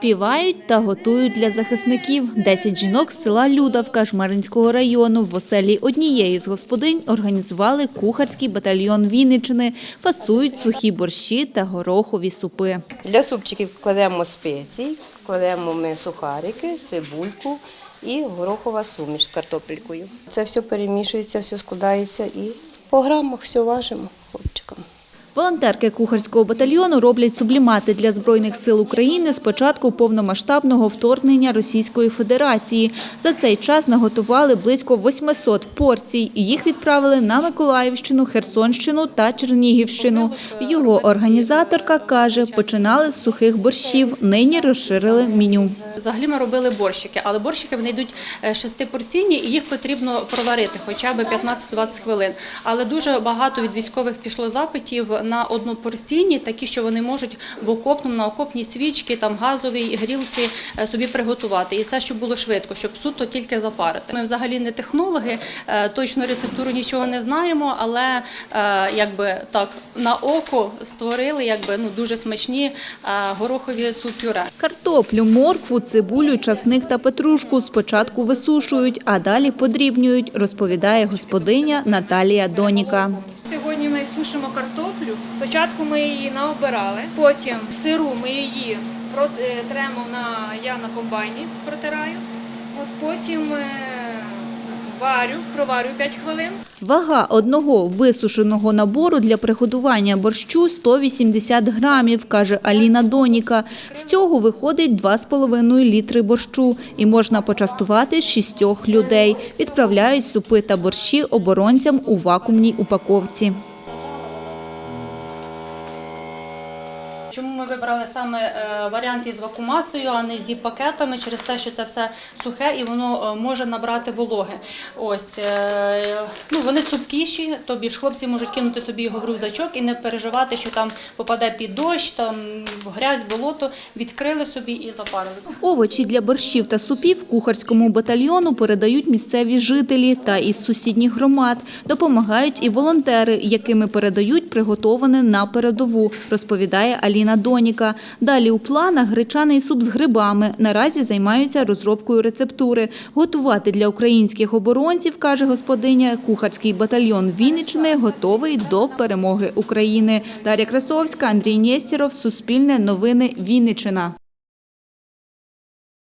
Співають та готують для захисників. Десять жінок з села Людавка Жмеринського району в оселі однієї з господинь організували кухарський батальйон Вінничини, фасують сухі борщі та горохові супи. Для супчиків кладемо спеції, кладемо ми сухарики, цибульку і горохова суміш з картопелькою. Це все перемішується, все складається і по грамах все важимо. Волонтерки кухарського батальйону роблять сублімати для Збройних сил України з початку повномасштабного вторгнення Російської Федерації. За цей час наготували близько 800 порцій. Їх відправили на Миколаївщину, Херсонщину та Чернігівщину. Його організаторка каже, починали з сухих борщів, нині розширили меню. Взагалі ми робили борщики, але борщики вони йдуть е, шестипорційні і їх потрібно проварити хоча б 15-20 хвилин. Але дуже багато від військових пішло запитів на однопорційні, такі, що вони можуть в окопному, на окопній свічки, там газовій грілці е, собі приготувати. І все, щоб було швидко, щоб суто тільки запарити. Ми взагалі не технологи, е, точно рецептуру нічого не знаємо, але е, якби так на око створили якби ну дуже смачні горохові суп-пюре. Картоплю, моркву, цибулю, часник та петрушку спочатку висушують, а далі подрібнюють, розповідає господиня Наталія Доніка. Сушимо картоплю. Спочатку ми її наобирали, потім сиру ми її е, тремо на я на комбайні протираю. От потім е, варю, проварю 5 хвилин. Вага одного висушеного набору для приготування борщу 180 грамів, каже Аліна Доніка. З цього виходить 2,5 літри борщу і можна почастувати шістьох людей. Відправляють супи та борщі оборонцям у вакуумній упаковці. Чому ми вибрали саме е, варіант із вакуумацією, а не зі пакетами, через те, що це все сухе і воно е, може набрати вологи. Ось е, ну вони цупкіші, тобі ж хлопці можуть кинути собі його в рюкзачок і не переживати, що там попаде під дощ, там грязь, болото, відкрили собі і запарили. Овочі для борщів та супів кухарському батальйону передають місцеві жителі та із сусідніх громад. Допомагають і волонтери, якими передають приготоване на передову, розповідає Аліна Доніка. Далі у планах гречаний суп з грибами. Наразі займаються розробкою рецептури. Готувати для українських оборонців, каже господиня, кухарський батальйон Вінничини готовий до перемоги України. Дар'я Красовська, Андрій Нєстєров, Суспільне новини Вінниччина.